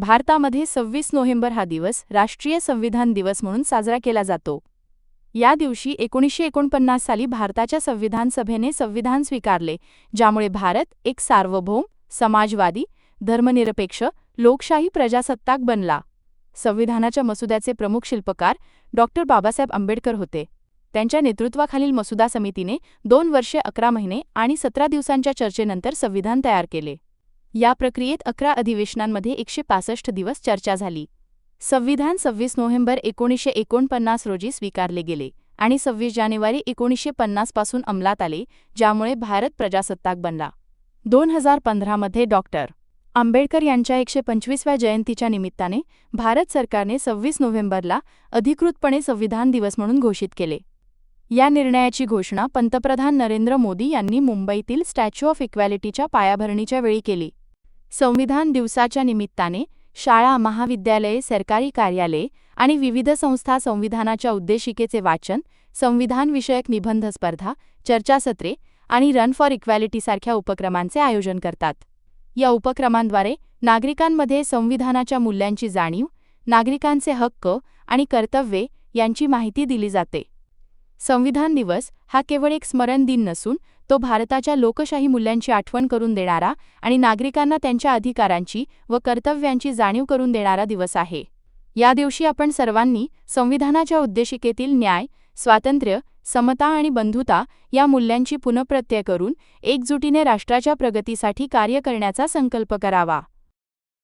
भारतामध्ये सव्वीस नोव्हेंबर हा दिवस राष्ट्रीय संविधान दिवस म्हणून साजरा केला जातो. या दिवशी एकोणीसशे एकोणपन्नास साली भारताच्या संविधान सभेने संविधान स्वीकारले ज्यामुळे भारत एक सार्वभौम समाजवादी धर्मनिरपेक्ष लोकशाही प्रजासत्ताक बनला. संविधानाच्या मसुद्याचे प्रमुख शिल्पकार डॉ. बाबासाहेब आंबेडकर होते. त्यांच्या नेतृत्वाखालील मसुदा समितीने दोन वर्षे अकरा महिने आणि सतरा दिवसांच्या चर्चेनंतर संविधान तयार केले. या प्रक्रियेत अकरा अधिवेशनांमध्ये एकशे पासष्ट दिवस चर्चा झाली. संविधान सव्वीस नोव्हेंबर एकोणीसशे एकोणपन्नास रोजी स्वीकारले गेले आणि सव्वीस जानेवारी एकोणीसशे पन्नासपासून अंमलात आले ज्यामुळे भारत प्रजासत्ताक बनला. दोन हजार पंधरामध्ये डॉक्टर आंबेडकर यांच्या एकशे पंचवीसव्या जयंतीच्या निमित्ताने भारत सरकारने सव्वीस नोव्हेंबरला अधिकृतपणे संविधान दिवस म्हणून घोषित केले. या निर्णयाची घोषणा पंतप्रधान नरेंद्र मोदी यांनी मुंबईतील स्टॅच्यू ऑफ इक्वॅलिटीच्या पायाभरणीच्या वेळी केली. संविधान दिवसाच्या निमित्ताने शाळा महाविद्यालये सरकारी कार्यालये आणि विविध संस्था संविधानाच्या उद्देशिकेचे वाचन संविधानविषयक निबंध स्पर्धा चर्चासत्रे आणि रन फॉर इक्वॅलिटीसारख्या उपक्रमांचे आयोजन करतात. या उपक्रमांद्वारे नागरिकांमध्ये संविधानाच्या मूल्यांची जाणीव नागरिकांचे हक्क आणि कर्तव्ये यांची माहिती दिली जाते. संविधान दिवस हा केवळ एक स्मरण दिन नसून तो भारताच्या लोकशाही मूल्यांची आठवण करून देणारा आणि नागरिकांना त्यांच्या अधिकारांची व कर्तव्यांची जाणीव करून देणारा दिवस आहे. या दिवशी आपण सर्वांनी संविधानाच्या उद्देशिकेतील न्याय स्वातंत्र्य समता आणि बंधुता या मूल्यांची पुनप्रत्यय करून एकजुटीने राष्ट्राच्या प्रगतीसाठी कार्य करण्याचा संकल्प करावा.